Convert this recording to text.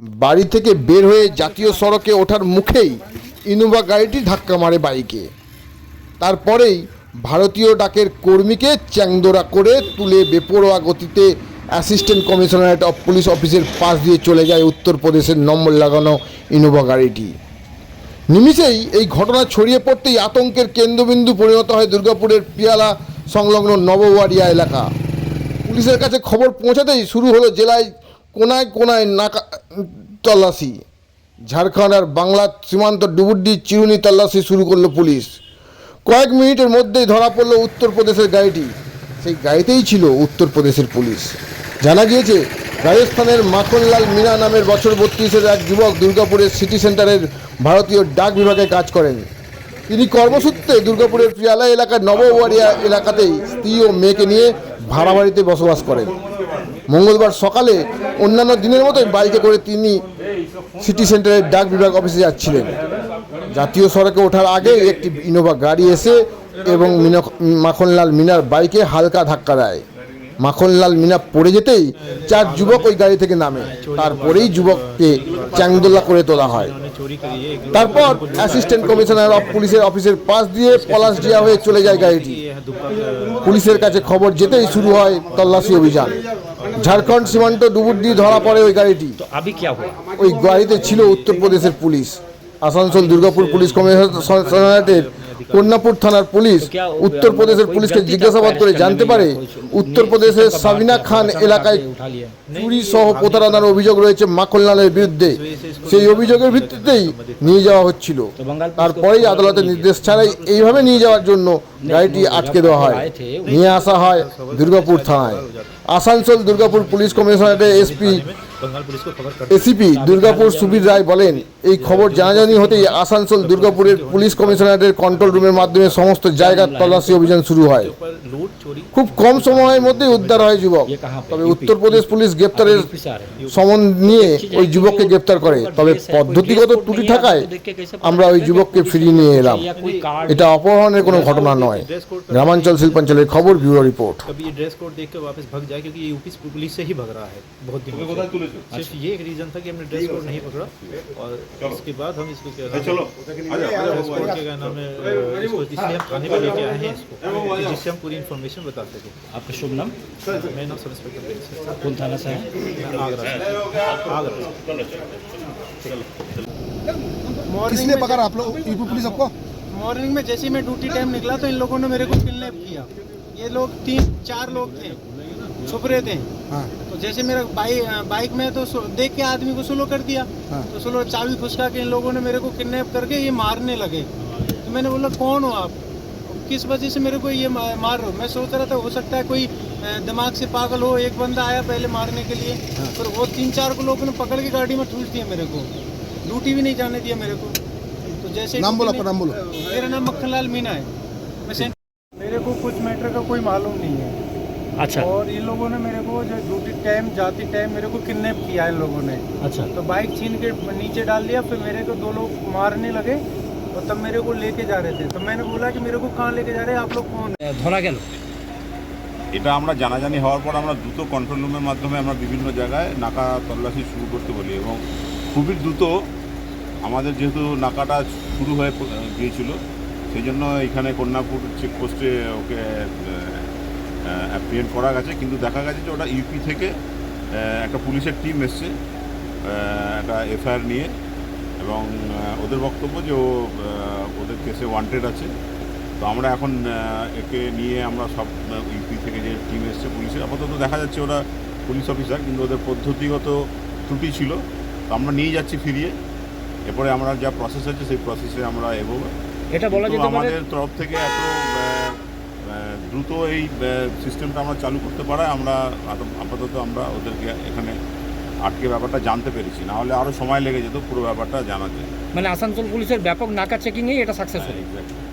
বাড়ি থেকে বের হয়ে জাতীয় সড়কে ওঠার মুখেই ইনোভা গাড়িটি ধাক্কা মারে বাইকে। তারপরেই ভারতীয় ডাকের কর্মীকে চ্যাংদোরা করে তুলে বেপরোয়া গতিতে অ্যাসিস্ট্যান্ট কমিশনারেট অফ পুলিশ অফিসের পাশ দিয়ে চলে যায় উত্তরপ্রদেশের নম্বর লাগানো ইনোভা গাড়িটি। নিমিষেই এই ঘটনা ছড়িয়ে পড়তেই আতঙ্কের কেন্দ্রবিন্দু পরিণত হয় দুর্গাপুরের পিয়ালা সংলগ্ন নবওয়ারিয়া এলাকা। পুলিশের কাছে খবর পৌঁছাতেই শুরু হলো জেলায় কোনায় কোনায় নাকা তল্লাশি। ঝাড়খণ্ড আর বাংলার সীমান্ত ডুবুড্ডি চিরুনি তল্লাশি শুরু করল পুলিশ। কয়েক মিনিটের মধ্যেই ধরা পড়ল উত্তরপ্রদেশের গাড়িটি। সেই গাড়িতেই ছিল উত্তরপ্রদেশের পুলিশ। জানা গিয়েছে, রাজস্থানের মাখনলাল মিনা নামের বছর বত্রিশের এক যুবক দুর্গাপুরের সিটি সেন্টারের ভারতীয় ডাক বিভাগে কাজ করেন। তিনি কর্মসূত্রে দুর্গাপুরের পিয়ালা এলাকার নবওয়ারিয়া এলাকাতেই স্ত্রী ও মেয়েকে নিয়ে ভাড়া বাড়িতে বসবাস করেন। মঙ্গলবার সকালে অন্যান্য দিনের মতোই বাইকে করে তিনি সিটি সেন্টারের ডাক বিভাগ অফিসে যাচ্ছিলেন। জাতীয় সড়কে ওঠার আগে একটি ইনোভা গাড়ি এসে এবং মাখনলাল মিনার বাইকে হালকা ধাক্কা দেয়। মাখনলাল মিনা পড়ে যেতেই চার যুবক ওই গাড়ি থেকে নামে। তারপরেই যুবককে চ্যাংদোলা করে তোলা হয়। তারপর অ্যাসিস্ট্যান্ট কমিশনার অফ পুলিশের অফিসের পাশ দিয়ে পলাশডিয়া হয়ে চলে যায় গাড়িটি। পুলিশের কাছে খবর যেতেই শুরু হয় তল্লাশি অভিযান। ঝাড়খণ্ড সীমান্ত ডুবুড্ডি ধরা পড়ে ওই গাড়িটি तो अभी क्या हुआ ওই গাড়িতে ছিল উত্তরপ্রদেশের পুলিশ আসানসোল দুর্গাপুর পুলিশ কমিশনারেটের কন্যাপুর থানার পুলিশ উত্তরপ্রদেশের পুলিশকে জিজ্ঞাসাবাদ করে জানতে পারে উত্তরপ্রদেশের সাবিনা খান এলাকায় उठा लिया চুরি সহ প্রতারণার অভিযোগ রয়েছে মাখনলালের বিরুদ্ধে সেই অভিযোগের ভিত্তিতেই নিয়ে যাওয়া হচ্ছিল তারপরেই আদালতের নির্দেশ ছাড়াই এইভাবে নিয়ে যাওয়ার জন্য গাড়িটি আটকে দেওয়া হয় নিয়ে আসা হয় দুর্গাপুর থানায় আসানসোল দুর্গাপুর পুলিশ কমিশনারের এসপি এসিপি দুর্গাপুর সুবীর রায় বলেন, এই খবর জানাজানি হতেই আসানসোল দুর্গাপুরের পুলিশ কমিশনারের কন্ট্রোল রুমের মাধ্যমে সমস্ত জায়গার তল্লাশি অভিযান শুরু হয়। খুব কম সময়ের মধ্যে উদ্ধার হয় যুবক। তবে উত্তরপ্রদেশ পুলিশ গ্রেপ্তারের সমন নিয়ে ওই যুবককে গ্রেপ্তার করে। তবে পদ্ধতিগত ত্রুটি থাকায় আমরা ওই যুবককে ফিরিয়ে নিয়ে এলাম। এটা অপহরণের কোনো ঘটনা নয়। গ্রামাঞ্চল শিল্পাঞ্চলের খবর, ব্যুরো রিপোর্ট। जाए क्योंकि ये यूपी पुलिस से ही भग रहा है बहुत दिन सिर्फ़ ये एक रीजन था कि हमने ड्रेस कोड नहीं पकड़ा और इसके बाद हम इसको क्या नाम है इसलिए हम थाने पे लेके आए हैं इसको। जिससे हम पूरी इन्फॉर्मेशन बता सकें आपका शुभ नाम? मैं नाम सब इंस्पेक्टर कौन थाना से। है आगरा आगरा किसने पकड़ा आप लोग? यूपी पुलिस आपको? मॉर्निंग में जैसे ही मैं ड्यूटी टाइम निकला तो इन लोगों ने मेरे को किडनैप किया। ये लोग तीन चार लोग थे। छुप रहे थे। हाँ। तो जैसे मेरा बाइक बाइक में तो देख के आदमी को स्लो कर दिया। हाँ। तो स्लो चाबी फुसका के इन लोगों ने मेरे को किडनैप करके ये मारने लगे। तो मैंने बोला कौन हो आप? किस वजह से मेरे को ये मार रहे हो? मैं सोच रहा था हो सकता है कोई दिमाग से पागल हो एक बंदा आया पहले मारने के लिए। पर वो तीन चार को लोगों ने पकड़ के गाड़ी में ठूस दिया मेरे को। ड्यूटी भी नहीं जाने दिया मेरे को। तो जैसे नाम बोलो, नाम बोलो। मेरा नाम मक्खनलाल मीना है। मैं मेरे को कुछ मैटर का कोई मालूम नहीं है। अच्छा और इन लोगों ने मेरे को जो ड्यूटी टाइम जाती टाइम मेरे को किडनैप किया इन लोगों ने अच्छा तो बाइक छीन के नीचे डाल दिया फिर मेरे को दो लोग मारने लगे और तब मेरे को लेके जा रहे थे तो मैंने बोला कि मेरे को कहाँ लेके जा रहे हैं आप लोग कौन है ধরা গেল এটা আমরা জানাজানি হওয়ার পর আমরা দ্রুত কন্ট্রোল রুমের মাধ্যমে আমরা বিভিন্ন জায়গায় নাকা তল্লাশি শুরু করতে বলি এবং খুবই দ্রুত আমাদের যেহেতু নাকাটা শুরু হয়ে প- গিয়েছিল সেই জন্য এখানে কন্যাপুর চেকপোস্টে ওকে অ্যাপ্রিয়েন্ট করা গেছে কিন্তু দেখা গেছে যে ওটা ইউপি থেকে একটা পুলিশের টিম এসছে একটা এফআইআর নিয়ে এবং ওদের বক্তব্য যে ও ওদের কেসে ওয়ান্টেড আছে। তো আমরা এখন একে নিয়ে আমরা সব ইউপি থেকে যে টিম এসছে পুলিশের আপাতত দেখা যাচ্ছে ওরা পুলিশ অফিসার কিন্তু ওদের পদ্ধতিগত ত্রুটি ছিল। তো আমরা নিয়ে যাচ্ছি ফিরিয়ে এরপরে আমরা যা প্রসেস আছে সেই প্রসেসে আমরা এগোবো। এটা বলা যেতে পারে আমাদের তরফ থেকে এত দ্রুত এই সিস্টেমটা আমরা চালু করতে পারায় আমরা আপাতত আমরা ওদেরকে এখানে আটকে ব্যাপারটা জানতে পেরেছি। না হলে আরও সময় লেগে যেত পুরো ব্যাপারটা জানাতে। মানে আসানসোল পুলিশের ব্যাপক নাকা চেকিং এই এটা সাকসেস Exactly.